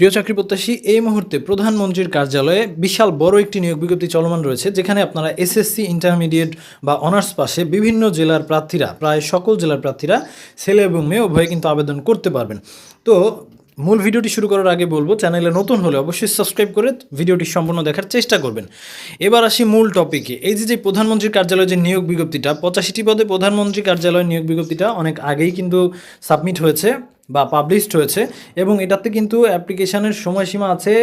প্রিয় চাকরি প্রত্যাশী, এই মুহূর্তে প্রধানমন্ত্রীর কার্যালয়ে বিশাল বড় একটি নিয়োগ বিজ্ঞপ্তি চলমান রয়েছে, যেখানে আপনারা এসএসসি ইন্টারমিডিয়েট বা অনার্স পাশে বিভিন্ন জেলার প্রার্থীরা, প্রায় সকল জেলার প্রার্থীরা ছেলে এবং মেয়ে উভয়ে কিন্তু আবেদন করতে পারবেন। তো মূল ভিডিওটি শুরু করার আগে বলব, চ্যানেলে নতুন হলে অবশ্যই সাবস্ক্রাইব করে ভিডিওটি সম্পূর্ণ দেখার চেষ্টা করবেন। এবার আসি মূল টপিকে। এই যে যে প্রধানমন্ত্রীর কার্যালয়ে যে নিয়োগ বিজ্ঞপ্তিটা, পঁচাশিটি পদে প্রধানমন্ত্রী কার্যালয়ের নিয়োগ বিজ্ঞপ্তিটা অনেক আগেই কিন্তু সাবমিট হয়েছে। বা পাবলিশড হয়েছে এবং এটাতে কিন্তু অ্যাপ্লিকেশানের সময়সীমা আছে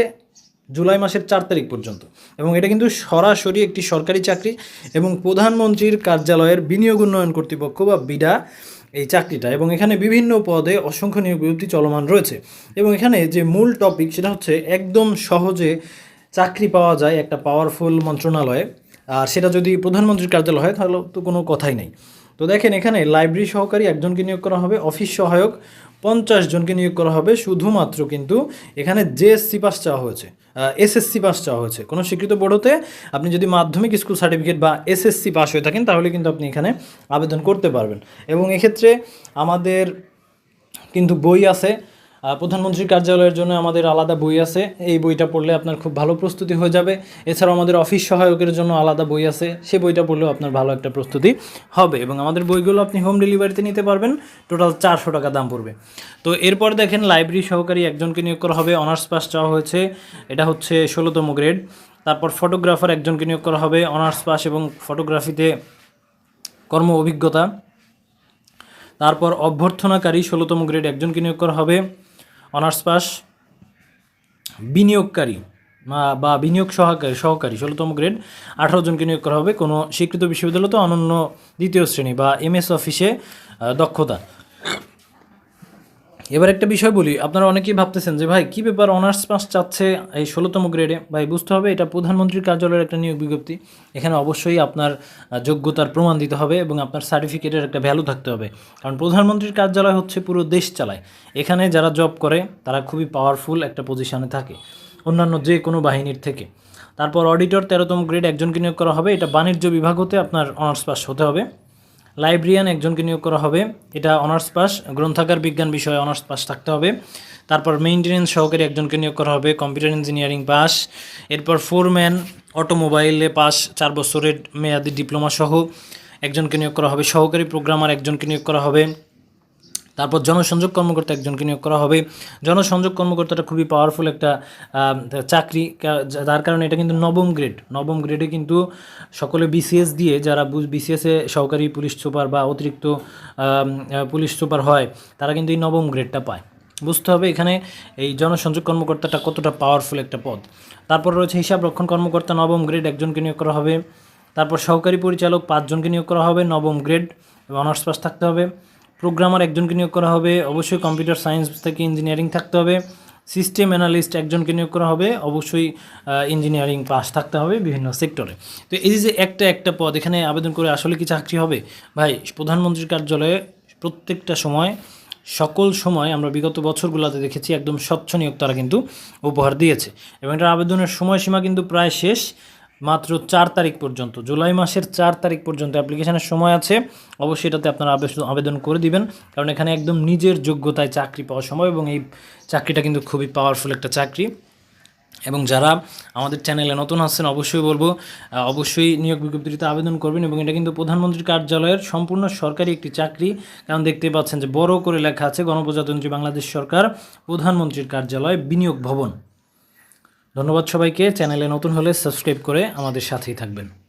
জুলাই মাসের চার তারিখ পর্যন্ত। এবং এটা কিন্তু সরাসরি একটি সরকারি চাকরি এবং প্রধানমন্ত্রীর কার্যালয়ের বিনিয়োগ উন্নয়ন কর্তৃপক্ষ বা বিডা এই চাকরিটা। এবং এখানে বিভিন্ন পদে অসংখ্য নিয়োগ বিজ্ঞপ্তি চলমান রয়েছে। এবং এখানে যে মূল টপিক সেটা হচ্ছে একদম সহজে চাকরি পাওয়া যায় একটা পাওয়ারফুল মন্ত্রণালয়ে। আর সেটা যদি প্রধানমন্ত্রীর কার্যালয় হয় তাহলে তো কোনো কথাই নেই। তো দেখেন এখানে লাইব্রেরি সহকারী একজনকে নিয়োগ করা হবে অফিস সহায়ক পঞ্চাশ জনকে নিয়োগ করা হবে শুধুমাত্র কিন্তু এখানে জেএসসি পাস চাওয়া হয়েছে এসএসসি পাস চাওয়া হয়েছে। কোনো স্বীকৃত বোর্ড হতে আপনি যদি মাধ্যমিক স্কুল সার্টিফিকেট বা এসএসসি পাস হয়ে থাকেন, তাহলে কিন্তু আপনি এখানে আবেদন করতে পারবেন। এবং এক্ষেত্রে আমাদের কিন্তু বই আছে প্রধানমন্ত্রীর কার্যালয়ের জন্য আমাদের আলাদা বই আছে। এই বইটা পড়লে আপনার খুব ভালো প্রস্তুতি হয়ে যাবে। এছাড়াও আমাদের অফিস সহায়কের জন্য আলাদা বই আছে। সেই বইটা পড়লেও আপনার ভালো একটা প্রস্তুতি হবে এবং আমাদের বইগুলো আপনি হোম ডেলিভারিতে নিতে পারবেন। টোটাল চারশো টাকা দাম পড়বে। তো এরপর দেখেন লাইব্রেরি সহকারী একজনকে নিয়োগ করা হবে। অনার্স পাস চাওয়া হয়েছে। এটা হচ্ছে ষোলোতম গ্রেড তারপর ফটোগ্রাফার একজনকে নিয়োগ করা হবে। অনার্স পাস এবং ফটোগ্রাফিতে কর্ম অভিজ্ঞতা। তারপর অভ্যর্থনাকারী ষোলোতম গ্রেড একজনকে নিয়োগ করা হবে। Honours pass. বিনিয়োগকারী বা- বিনিয়োগ সহকারী সহকারী, ষোলোতম গ্রেড। আঠারো জনকে নিয়োগ করা হবে। কোনো স্বীকৃত বিশ্ববিদ্যালয় তো অনন্য দ্বিতীয় শ্রেণি বা এমএস অফিসে দক্ষতা। এবার একটা বিষয় বলি, আপনারা অনেকেই ভাবতেছেন যে, ভাই, কী ব্যাপার অনার্স পাস চাচ্ছে এই ষোলোতম গ্রেডে ভাই, বুঝতে হবে এটা প্রধানমন্ত্রীর কার্যালয়ের একটা নিয়োগ বিজ্ঞপ্তি। এখানে অবশ্যই আপনার যোগ্যতার প্রমাণ দিতে হবে এবং আপনার সার্টিফিকেটের একটা ভ্যালু থাকতে হবে। কারণ প্রধানমন্ত্রীর কার্যালয় হচ্ছে পুরো দেশ চালায়। এখানে যারা জব করে, তারা খুবই পাওয়ারফুল একটা পজিশানে থাকে, অন্যান্য যে কোনো বাহিনীর থেকে। তারপর অডিটর তেরোতম গ্রেড একজনকে নিয়োগ করা হবে। এটা বাণিজ্য বিভাগ হতে আপনার অনার্স পাস হতে হবে। লাইব্রেরিয়ান একজনকে নিয়োগ করা হবে। এটা অনার্স পাস। গ্রন্থাগার বিজ্ঞান বিষয়ে অনার্স পাস থাকতে হবে। তারপর মেইনটেনেন্স সহকারী একজনকে নিয়োগ করা হবে। Computer engineering pass. এরপর ফোরম্যান, অটোমোবাইলে পাস, চার বছরের মেয়াদি ডিপ্লোমা সহ একজনকে নিয়োগ করা হবে। সহকারী প্রোগ্রামার একজনকে নিয়োগ করা হবে। তারপর জনসংযোগ কর্মকর্তা একজনকে নিয়োগ করা হবে। জনসংযোগ কর্মকর্তাটা খুবই পাওয়ারফুল একটা চাকরি যার কারণে এটা কিন্তু নবম গ্রেড নবম গ্রেডে কিন্তু সকলে বিসিএস দিয়ে যারা বিসিএসে সহকারী পুলিশ সুপার বা অতিরিক্ত পুলিশ সুপার হয়, তারা কিন্তু এই নবম গ্রেডটা পায়। বুঝতে হবে এখানে এই জনসংযোগ কর্মকর্তাটা কতটা পাওয়ারফুল একটা পদ। তারপর রয়েছে হিসাব রক্ষণ কর্মকর্তা, নবম গ্রেড একজনকে নিয়োগ করা হবে। তারপর সহকারী পরিচালক পাঁচজনকে নিয়োগ করা হবে, নবম গ্রেড অনার্স পাস থাকতে হবে। প্রোগ্রামার একজনকে নিয়োগ করা হবে। অবশ্যই কম্পিউটার সায়েন্স থেকে ইঞ্জিনিয়ারিং থাকতে হবে। সিস্টেম অ্যানালিস্ট একজনকে নিয়োগ করা হবে। অবশ্যই ইঞ্জিনিয়ারিং পাস থাকতে হবে বিভিন্ন সেক্টরে তো এই যে একটা একটা পদ, এখানে আবেদন করে আসলে কি চাকরি হবে? ভাই, প্রধানমন্ত্রীর কার্যালয়ে প্রত্যেকটা সময়, সকল সময় আমরা বিগত বছরগুলোতে দেখেছি একদম স্বচ্ছ নিয়োগ তারা কিন্তু উপহার দিয়েছে। এবং এটার আবেদনের সময়সীমা কিন্তু প্রায় শেষ। মাত্র চার তারিখ পর্যন্ত, জুলাই মাসের চার তারিখ পর্যন্ত অ্যাপ্লিকেশনের সময় আছে। অবশ্যই এটাতে আপনারা আবেদন করে দিবেন, কারণ এখানে একদম নিজের যোগ্যতায় চাকরি পাওয়ার সময় এবং এই চাকরিটা কিন্তু খুবই পাওয়ারফুল একটা চাকরি। এবং যারা আমাদের চ্যানেলে নতুন আসছেন অবশ্যই বলব অবশ্যই নিয়োগ বিজ্ঞপ্তিতে আবেদন করবেন এবং এটা কিন্তু প্রধানমন্ত্রীর কার্যালয়ের সম্পূর্ণ সরকারি একটি চাকরি। কারণ দেখতে পাচ্ছেন যে বড় করে লেখা আছে, গণপ্রজাতন্ত্রী বাংলাদেশ সরকার প্রধানমন্ত্রীর কার্যালয় বিনিয়োগ ভবন। ধন্যবাদ সবাইকে। চ্যানেলে নতুন হলে সাবস্ক্রাইব করে আমাদের সাথেই থাকবেন।